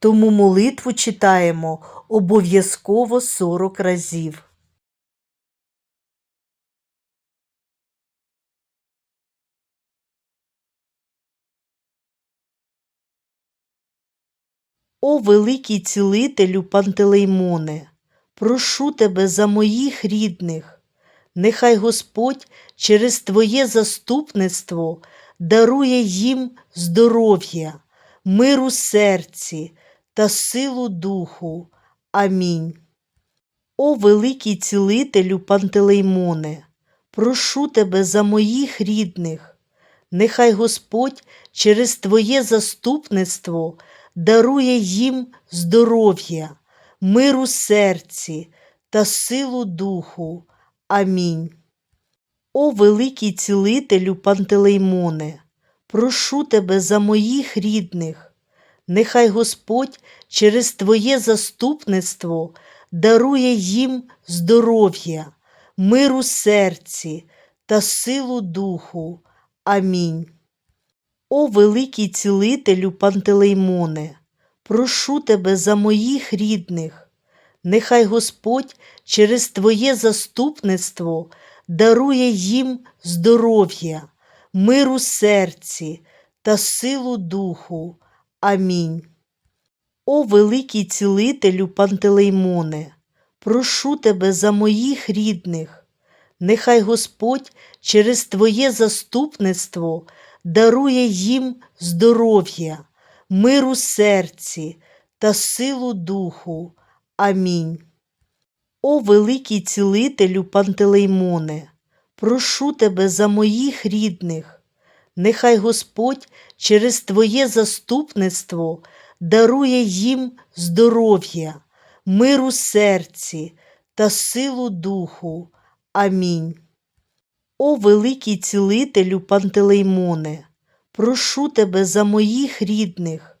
тому молитву читаємо обов'язково 40 разів. О великий цілителю Пантелеймоне, прошу тебе за моїх рідних, нехай Господь через Твоє заступництво дарує їм здоров'я, миру серці та силу духу. Амінь. О великий цілителю Пантелеймоне, прошу тебе за моїх рідних, нехай Господь через Твоє заступництво дарує їм здоров'я, миру серці та силу духу. Амінь. О великий цілителю Пантелеймоне, прошу тебе за моїх рідних, нехай Господь через Твоє заступництво дарує їм здоров'я, миру серці та силу духу. Амінь. О великий цілителю Пантелеймоне, прошу тебе за моїх рідних, нехай Господь через Твоє заступництво дарує їм здоров'я, миру серці та силу духу. Амінь. О великий цілителю Пантелеймоне, прошу тебе за моїх рідних, нехай Господь через Твоє заступництво дарує їм здоров'я, миру серці та силу духу. Амінь. О великий цілителю Пантелеймоне, прошу тебе за моїх рідних, нехай Господь через Твоє заступництво дарує їм здоров'я, миру серці та силу духу. Амінь. О великий цілителю Пантелеймоне, прошу тебе за моїх рідних,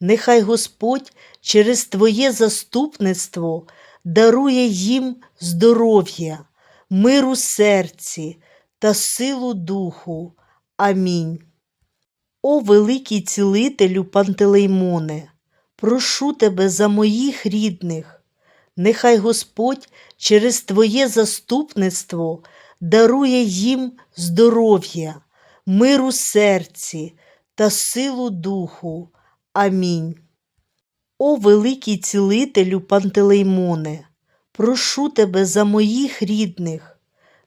нехай Господь через Твоє заступництво дарує їм здоров'я, миру серці та силу духу. Амінь. О великий цілителю Пантелеймоне, прошу тебе за моїх рідних, нехай Господь через Твоє заступництво дарує їм здоров'я, миру серці та силу духу. Амінь. О великий цілителю Пантелеймоне, прошу тебе за моїх рідних,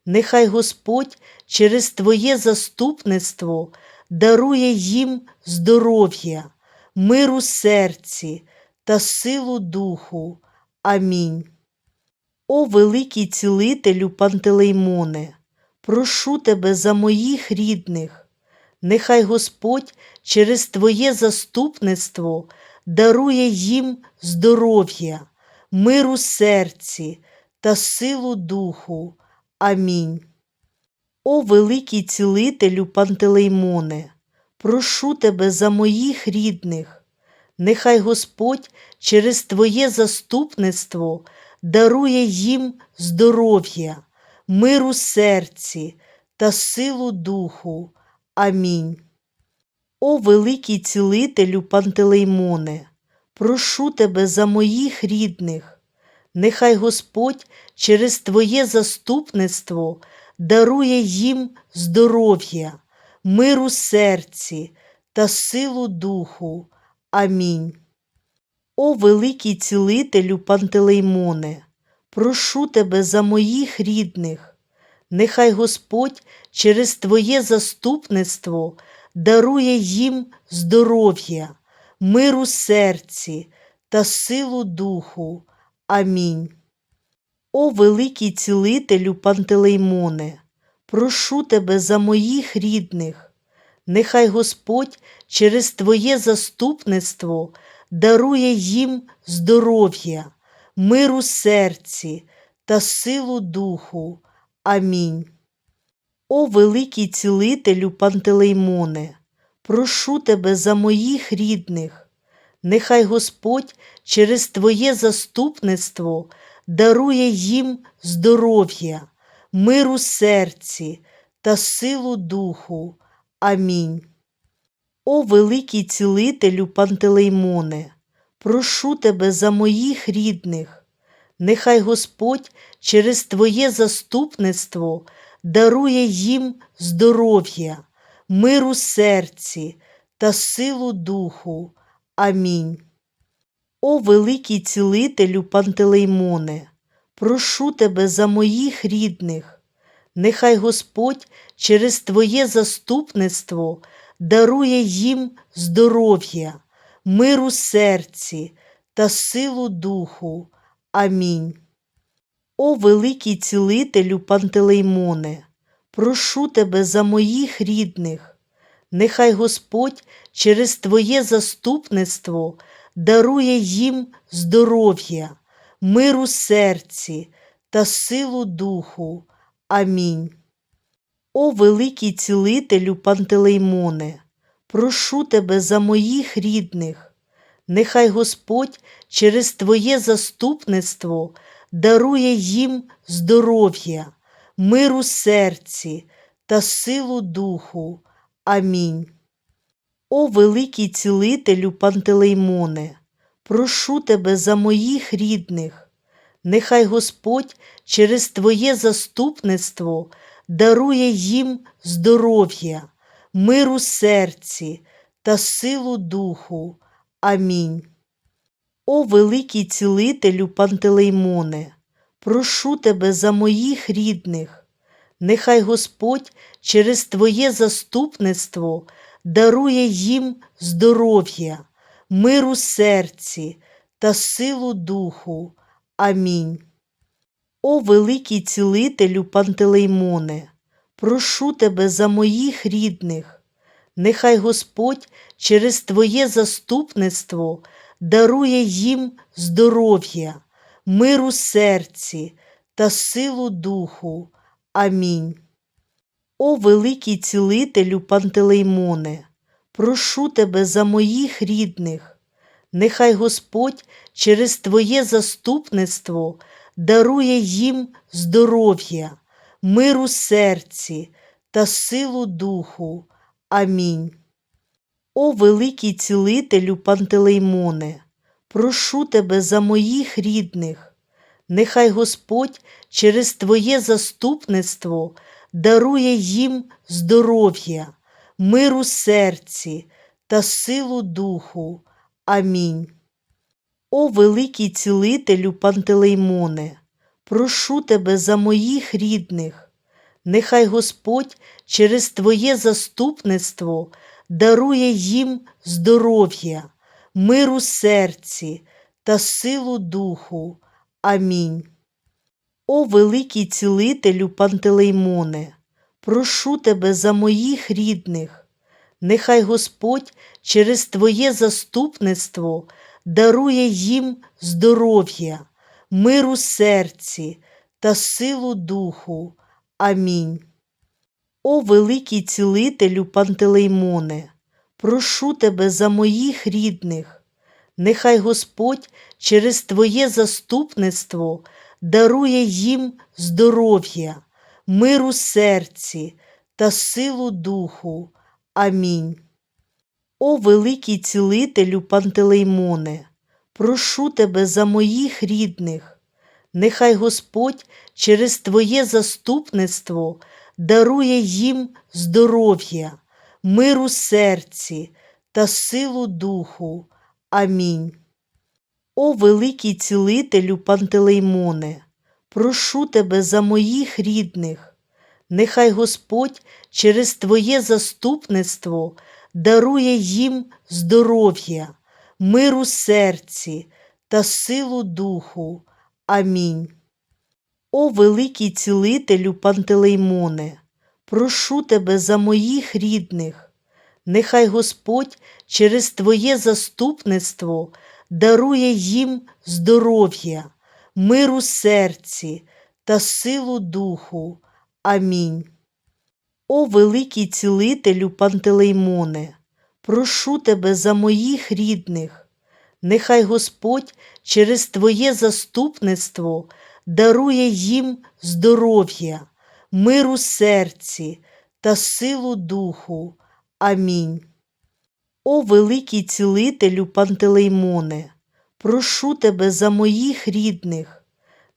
нехай Господь через Твоє заступництво дарує їм здоров'я, миру серці та силу духу. Амінь. О великий цілителю Пантелеймоне, прошу тебе за моїх рідних, нехай Господь через Твоє заступництво дарує їм здоров'я, миру серці та силу духу. Амінь. О великий цілителю Пантелеймоне, прошу тебе за моїх рідних, нехай Господь через Твоє заступництво дарує їм здоров'я, миру серці та силу духу. Амінь. О великий цілителю Пантелеймоне, прошу тебе за моїх рідних, нехай Господь через Твоє заступництво дарує їм здоров'я, миру серці та силу духу. Амінь. О великий цілителю Пантелеймоне, прошу тебе за моїх рідних, нехай Господь через Твоє заступництво дарує їм здоров'я, миру серці та силу духу. Амінь. О великий цілителю Пантелеймоне, прошу тебе за моїх рідних, нехай Господь через Твоє заступництво дарує їм здоров'я, мир у серці та силу духу. Амінь. О великий цілителю Пантелеймоне, прошу тебе за моїх рідних, нехай Господь через Твоє заступництво дарує їм здоров'я, мир у серці та силу духу. Амінь. О великий цілителю Пантелеймоне, прошу тебе за моїх рідних, нехай Господь через Твоє заступництво дарує їм здоров'я, мир у серці та силу духу. Амінь. О великий цілителю Пантелеймоне, прошу тебе за моїх рідних, нехай Господь через Твоє заступництво дарує їм здоров'я, мир у серці та силу духу. Амінь. О великий цілителю Пантелеймоне, прошу тебе за моїх рідних, нехай Господь через Твоє заступництво дарує їм здоров'я, мир у серці та силу духу. Амінь. О великий цілителю Пантелеймоне, прошу тебе за моїх рідних, нехай Господь через Твоє заступництво дарує їм здоров'я, мир у серці та силу духу. Амінь. О великий цілителю Пантелеймоне, прошу тебе за моїх рідних, нехай Господь через Твоє заступництво дарує їм здоров'я, мир у серці та силу духу. Амінь. О великий цілителю Пантелеймоне, прошу тебе за моїх рідних, нехай Господь через Твоє заступництво дарує їм здоров'я, мир у серці та силу духу. Амінь. О великий цілителю Пантелеймоне, прошу тебе за моїх рідних, нехай Господь через Твоє заступництво дарує їм здоров'я, мир у серці та силу духу. Амінь. О великий цілителю Пантелеймоне, прошу тебе за моїх рідних, нехай Господь через Твоє заступництво дарує їм здоров'я, мир у серці та силу духу. Амінь. О великий цілителю Пантелеймоне, прошу тебе за моїх рідних, нехай Господь через Твоє заступництво дарує їм здоров'я, мир у серці та силу духу. Амінь. О великий цілителю Пантелеймоне, прошу тебе за моїх рідних, нехай Господь через Твоє заступництво дарує їм здоров'я, мир у серці та силу духу. Амінь. О великий цілителю Пантелеймоне, прошу тебе за моїх рідних, нехай Господь через Твоє заступництво дарує їм здоров'я, мир у серці та силу духу. Амінь. О великий цілителю Пантелеймоне, прошу тебе за моїх рідних, нехай Господь через Твоє заступництво дарує їм здоров'я, мир у серці та силу духу. Амінь. О великий цілителю Пантелеймоне, прошу тебе за моїх рідних, нехай Господь через Твоє заступництво дарує їм здоров'я, мир у серці та силу духу. Амінь. О великий цілителю Пантелеймоне, прошу тебе за моїх рідних, нехай Господь через Твоє заступництво дарує їм здоров'я, мир у серці та силу духу. Амінь. О великий цілителю Пантелеймоне, прошу тебе за моїх рідних, Нехай Господь через Твоє заступництво дарує їм здоров'я, мир у серці та силу духу. Амінь. О великий цілителю Пантелеймоне, прошу тебе за моїх рідних. Нехай Господь через Твоє заступництво дарує їм здоров'я, мир у серці та силу духу. Амінь. О великий цілителю Пантелеймоне, прошу тебе за моїх рідних.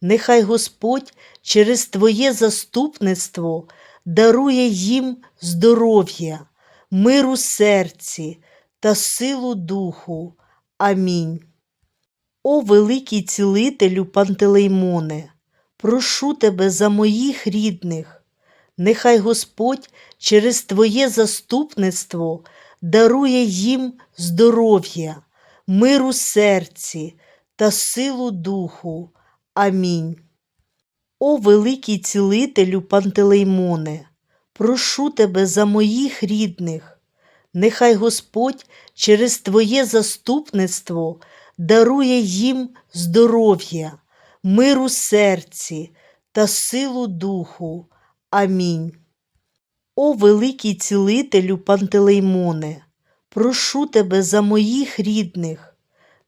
Нехай Господь через Твоє заступництво дарує їм здоров'я, мир у серці та силу духу. Амінь. О великий цілителю Пантелеймоне, прошу тебе за моїх рідних. Нехай Господь через Твоє заступництво дарує їм здоров'я, мир у серці та силу духу. Амінь. О великий цілителю Пантелеймоне, прошу тебе за моїх рідних. Нехай Господь через Твоє заступництво дарує їм здоров'я, мир у серці та силу духу. Амінь. О великий цілителю Пантелеймоне, прошу тебе за моїх рідних.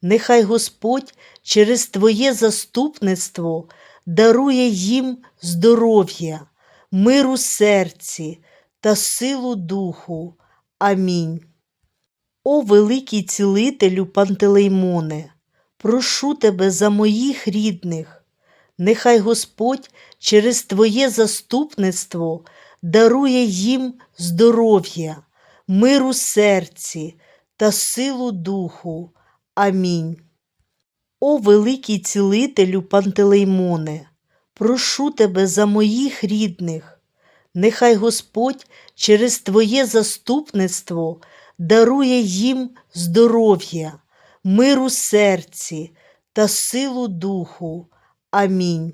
Нехай Господь через Твоє заступництво дарує їм здоров'я, мир у серці та силу духу. Амінь. О великий цілителю Пантелеймоне, прошу тебе за моїх рідних. Нехай Господь через Твоє заступництво дарує їм здоров'я, мир у серці та силу духу. Амінь. О великий цілителю Пантелеймоне, прошу тебе за моїх рідних. Нехай Господь через Твоє заступництво дарує їм здоров'я, мир у серці та силу духу. Амінь.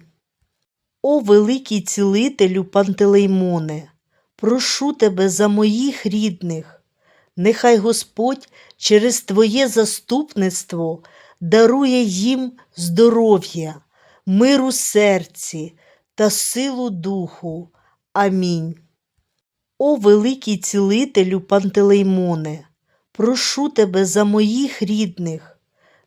О великий цілителю Пантелеймоне, прошу тебе за моїх рідних. Нехай Господь через Твоє заступництво дарує їм здоров'я, мир у серці та силу духу. Амінь. О великий цілителю Пантелеймоне, прошу тебе за моїх рідних.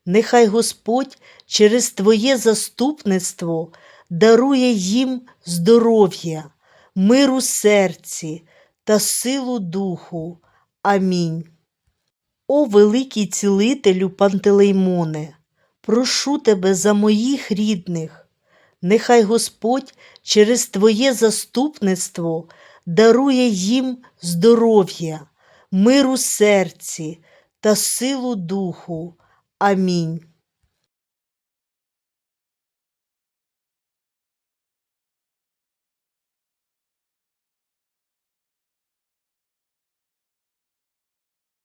Нехай Господь через Твоє заступництво дарує їм здоров'я, мир у серці та силу духу. Амінь. О великий цілителю Пантелеймоне, прошу тебе за моїх рідних. Нехай Господь через Твоє заступництво дарує їм здоров'я, мир у серці та силу духу. Амінь.